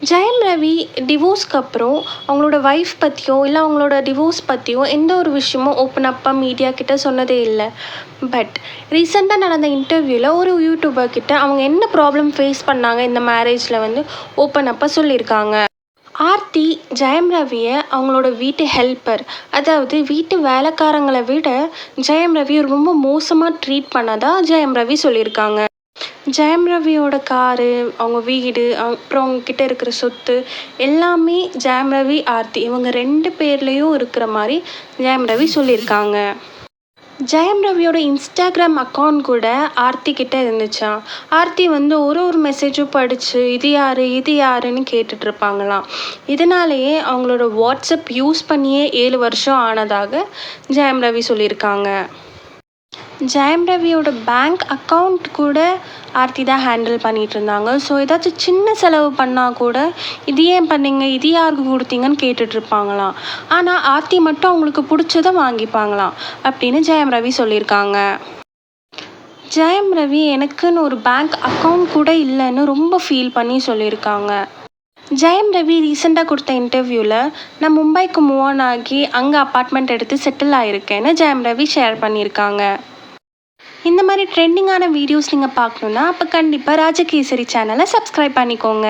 ஜெயம் ரவி டிவோர்ஸ்க்கு அப்புறம் அவங்களோட ஒய்ஃப் பற்றியோ இல்லை அவங்களோட டிவோர்ஸ் பற்றியோ எந்த ஒரு விஷயமும் ஓப்பன் அப்பாக மீடியா கிட்ட சொன்னதே இல்லை. பட் ரீசெண்டாக நடந்த இன்டர்வியூவில் ஒரு யூடியூபர் கிட்ட அவங்க என்ன ப்ராப்ளம் ஃபேஸ் பண்ணாங்க இந்த மேரேஜில் வந்து ஓப்பன் அப்பாக சொல்லியிருக்காங்க. ஆர்த்தி ஜெயம் ரவியை அவங்களோட வீட்டு ஹெல்ப்பர் அதாவது வீட்டு வேலைக்காரங்களை விட ஜெயம் ரவியை ரொம்ப மோசமாக ட்ரீட் பண்ணதாக ஜெயம் ரவி சொல்லியிருக்காங்க. ஜெயம் ரவியோட காரு அவங்க வீடு அப்புறம் அவங்கக்கிட்ட இருக்கிற சொத்து எல்லாமே ஜெயம் ரவி ஆர்த்தி. இவங்க ரெண்டு பேர்லேயும் இருக்கிற மாதிரி ஜெயம் ரவி சொல்லியிருக்காங்க. ஜெயம் ரவியோட இன்ஸ்டாகிராம் அக்கௌண்ட் கூட ஆர்த்தி கிட்டே இருந்துச்சான் ஆர்த்தி வந்து ஒரு ஒரு மெசேஜும் படித்து இது யார் இது யாருன்னு கேட்டுட்ருப்பாங்களாம் இதனாலேயே அவங்களோட வாட்ஸ்அப் யூஸ் பண்ணியே ஏழு வருஷம் ஆனதாக ஜெயம் ரவி சொல்லியிருக்காங்க. ஜெயம் ரவியோட பேங்க் அக்கௌண்ட் கூட ஆர்த்தி தான் ஹேண்டில் பண்ணிகிட்டு இருந்தாங்க. ஸோ ஏதாச்சும் சின்ன செலவு பண்ணால் கூட இது ஏன் பண்ணீங்க? இது யாருக்கு கொடுத்தீங்கன்னு கேட்டுட்ருப்பாங்களாம் ஆனால் ஆர்த்தி மட்டும் அவங்களுக்கு பிடிச்சத வாங்கிப்பாங்களாம் அப்படின்னு ஜெயம் ரவி சொல்லியிருக்காங்க. ஜெயம் ரவி எனக்குன்னு ஒரு பேங்க் அக்கௌண்ட் கூட இல்லைன்னு ரொம்ப ஃபீல் பண்ணி சொல்லியிருக்காங்க. ஜெயம் ரவி ரீசெண்டாக கொடுத்த இன்டர்வியூவில் நான் மும்பைக்கு மூவ் ஆன் ஆகி அங்கே அப்பார்ட்மெண்ட் எடுத்து செட்டில் ஆகிருக்கேன்னு ஜெயம் ரவி ஷேர் பண்ணியிருக்காங்க. இந்த மாதிரி ட்ரெண்டிங்கான வீடியோஸ் நீங்கள் பார்க்கணுன்னா அப்போ கண்டிப்பாக ராஜகேசரி சேனலை சப்ஸ்கிரைப் பண்ணிக்கோங்க.